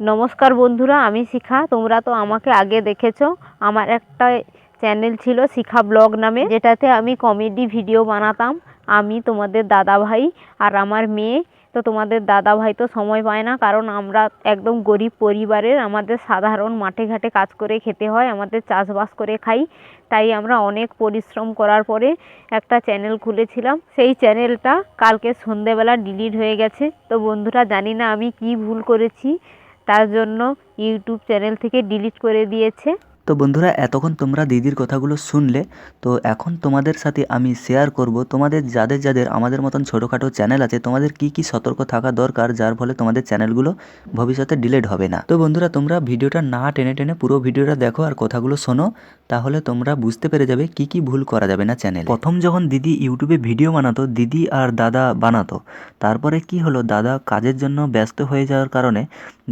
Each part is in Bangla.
নমস্কার বন্ধুরা, আমি শিখা। তোমরা তো আমাকে আগে দেখেছ। আমার একটা চ্যানেল ছিল শিখা ব্লগ নামে, যেটাতে আমি কমেডি ভিডিও বানাতাম। আমি, তোমাদের দাদা ভাই আর আমার মেয়ে। তো তোমাদের দাদা ভাই তো সময় পায় না, কারণ আমরা একদম গরিব পরিবারের। আমাদের সাধারণ মাঠে ঘাটে কাজ করে খেতে হয়, আমাদের চাষবাস করে খাই। তাই আমরা অনেক পরিশ্রম করার পরে একটা চ্যানেল খুলেছিলাম। সেই চ্যানেলটা কালকে সন্ধেবেলা ডিলিট হয়ে গেছে। তো বন্ধুরা, জানি না আমি কি ভুল করেছি। তার জন্য ইউটিউব চ্যানেল থেকে ডিলিট করে দিয়েছে। তো বন্ধুরা, এতক্ষণ তোমরা দিদির কথাগুলো শুনলে, তো এখন তোমাদের সাথে আমি শেয়ার করব তোমাদের যাদের যাদের আমাদের মতন ছোটোখাটো চ্যানেল আছে, তোমাদের কি কি সতর্ক থাকা দরকার, যার ফলে তোমাদের চ্যানেলগুলো ভবিষ্যতে ডিলেট হবে না। তো বন্ধুরা, তোমরা ভিডিওটা না টেনে টেনে পুরো ভিডিওটা দেখো আর কথাগুলো শোনো, তাহলে তোমরা বুঝতে পেরে যাবে কি কি ভুল করা যাবে না চ্যানেল প্রথম যখন দিদি ইউটিউবে ভিডিও বানাতো, দিদি আর দাদা বানাতো, তারপরে কি হলো, দাদা কাজের জন্য ব্যস্ত হয়ে যাওয়ার কারণে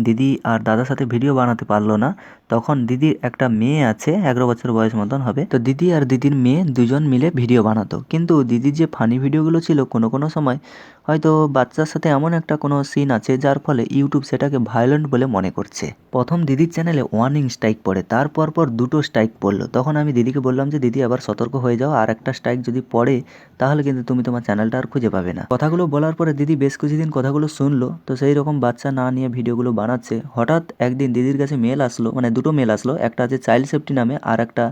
দিদি আর দাদার সাথে ভিডিও বানাতে পারল না তখন দিদির একটা মেয়ে আছে, এগারো বছর বয়স মতন হবে। তো দিদি আর দিদির মেয়ে দুজন মিলে ভিডিও বানাতো। কিন্তু দিদির যে ফানি ভিডিওগুলো ছিল কোনো কোনো সময়, হয়তো বাচ্চার সাথে এমন একটা কোনো সিন আছে যার ফলে ইউটিউব সেটাকে ভায়োলেন্ট বলে মনে করছে। প্রথম দিদির চ্যানেলে ওয়ার্নিং স্ট্রাইক পড়ে, তারপর পর দুটো স্ট্রাইক পড়ল। তখন আমি দিদিকে বললাম যে, দিদি, আবার সতর্ক হয়ে যাও। আর একটা স্ট্রাইক যদি পড়ে, তাহলে কিন্তু তুমি তোমার চ্যানেলটা আর খুঁজে পাবে না। কথাগুলো বলার পরে দিদি বেশ কিছুদিন কথাগুলো শুনলো। তো সেই রকম বাচ্চা না নিয়ে ভিডিওগুলো বানাচ্ছে। হঠাৎ একদিন দিদির কাছে মেল আসলো মানে দুটো মেল আসলো। একটা আছে চাইল্ড সেফটি নামে আর একটা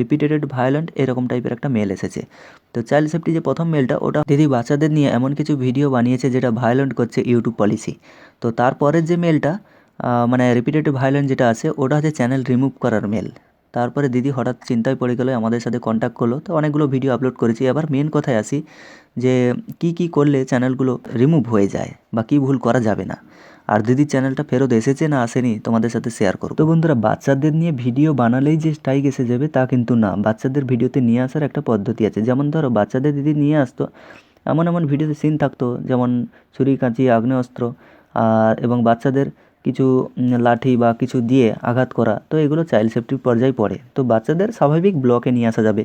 রিপিটেটেড ভায়োলেন্ট এরকম টাইপের একটা মেল এসেছে। তো চাইল্ড সেফটি যে প্রথম মেলটা ওটা দিদি বাচ্চাদের নিয়ে এমন কিছু ভিডিও বানিয়েছে যেটা ভায়োলেন্ট করছে ইউটিউব পলিসি তো তারপরের যে মেলটা মানে রিপিটেড ভায়োলেন্ট যেটা আছে, ওটা হচ্ছে চ্যানেল রিমুভ করার মেল তারপরে দিদি হঠাৎ চিন্তায় পড়ে গেলো, আমাদের সাথে কন্ট্যাক্ট করল। তো অনেকগুলো ভিডিও আপলোড করেছি। এবার মেন কথায় আসি যে, কি কি করলে চ্যানেলগুলো রিমুভ হয়ে যায় বা কি ভুল করা যাবে না? আর দিদি চ্যানেলটা ফেরত এসেছে না আসেনি, তোমাদের সাথে শেয়ার করো তো বন্ধুরা, বাচ্চাদের নিয়ে ভিডিও বানালেই যে স্ট্রাইক এসে যাবে তা কিন্তু না। বাচ্চাদের ভিডিওতে নিয়ে আসার একটা পদ্ধতি আছে। যেমন ধরো, বাচ্চাদের দিদি নিয়ে আসতো, এমন এমন ভিডিওতে সিন থাকতো, যেমন ছুরি, কাঁচি, আগ্নেয়াস্ত্র, আর এবং বাচ্চাদের কিছু লাঠি বা কিছু দিয়ে আঘাত করা, তো এগুলো চাইল্ড সেফটির পর্যায়ে পড়ে। তো বাচ্চাদের স্বাভাবিক ব্লকে নিয়ে আসা যাবে।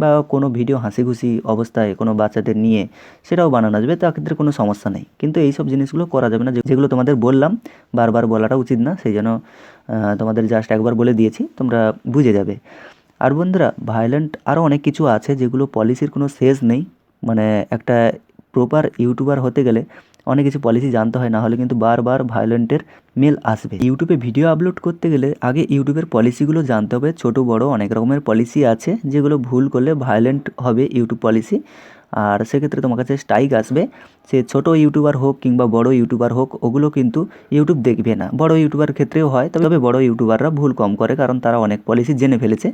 বা কোনো ভিডিও হাসি খুশি অবস্থায় কোনো বাচ্চাদের নিয়ে সেটাও বানানো যাবে, তা ক্ষেত্রে কোনো সমস্যা নেই। কিন্তু এই সব জিনিসগুলো করা যাবে না যেগুলো তোমাদের বললাম, বারবার বলাটা উচিত না, সেই জন্য তোমাদের জাস্ট একবার বলে দিয়েছি, তোমরা বুঝে যাবে। আর বন্ধুরা ভায়োলেন্ট আরও অনেক কিছু আছে যেগুলো পলিসির কোনো শেষ নেই। মানে একটা প্রপার ইউটিউবার হতে গেলে অনেক কিছু পলিসি জানতে হয়, না হলে কিন্তু বারবার ভায়োলেন্টের মেল আসবে। ইউটিউবে ভিডিও আপলোড করতে গেলে আগে ইউটিউবের পলিসিগুলো জানতে হবে। ছোট, বড় অনেক রকমের পলিসি আছে, যেগুলো ভুল করলে ভায়োলেন্ট হবে ইউটিউব পলিসি আর সেক্ষেত্রে তোমার কাছে স্ট্রাইক আসবে। সে ছোট ইউটিউবার হোক কিংবা বড় ইউটিউবার হোক, ওগুলো কিন্তু ইউটিউব দেখবে না। বড় ইউটিউবার ক্ষেত্রেও হয়, তবে বড় ইউটিউবাররা ভুল কম করে, কারণ তারা অনেক পলিসি জেনে ফেলেছে।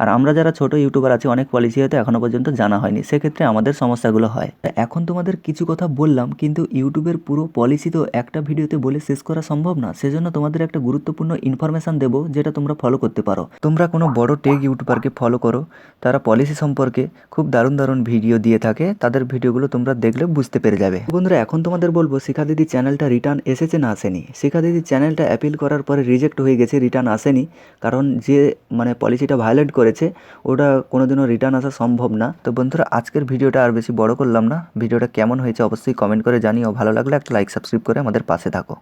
আর আমরা যারা ছোট ইউটিউবার আছি, অনেক পলিসি হয়তো এখনও পর্যন্ত জানা হয়নি। সেক্ষেত্রে আমাদের সমস্যাগুলো হয়। এখন তোমাদের কিছু কথা বললাম, কিন্তু ইউটিউবের পুরো পলিসি তো একটা ভিডিওতে বলে শেষ করা সম্ভব না। সেজন্য তোমাদের একটা গুরুত্বপূর্ণ ইনফরমেশন দেবো, যেটা তোমরা ফলো করতে পারো। তোমরা কোনো বড় টেক ইউটিউবারকে ফলো করো, তারা পলিসি সম্পর্কে খুব দারুণ দারুণ ভিডিও দিয়ে থাকে। তাদের ভিডিওগুলো তোমরা দেখলে বুঝতে পেরে যাবে। বন্ধুরা, এখন তোমাদের বলব, শিখা দিদি চ্যানেলটা রিটার্ন এসেছে না আসেনি। শিখা দিদি চ্যানেলটা অ্যাপিল করার পরে রিজেক্ট হয়ে গেছে রিটার্ন আসেনি। কারণ যে মানে পলিসিটা ভায়োলেট করেছে, ওটা কোনোদিনও রিটার্ন আসা সম্ভব না। তো বন্ধুরা, আজকের ভিডিওটা আর বেশি বড় করলাম না। ভিডিওটা কেমন হয়েছে অবশ্যই কমেন্ট করে জানিও। ভালো লাগলে একটা লাইক সাবস্ক্রাইব করে আমাদের পাশে থাকো।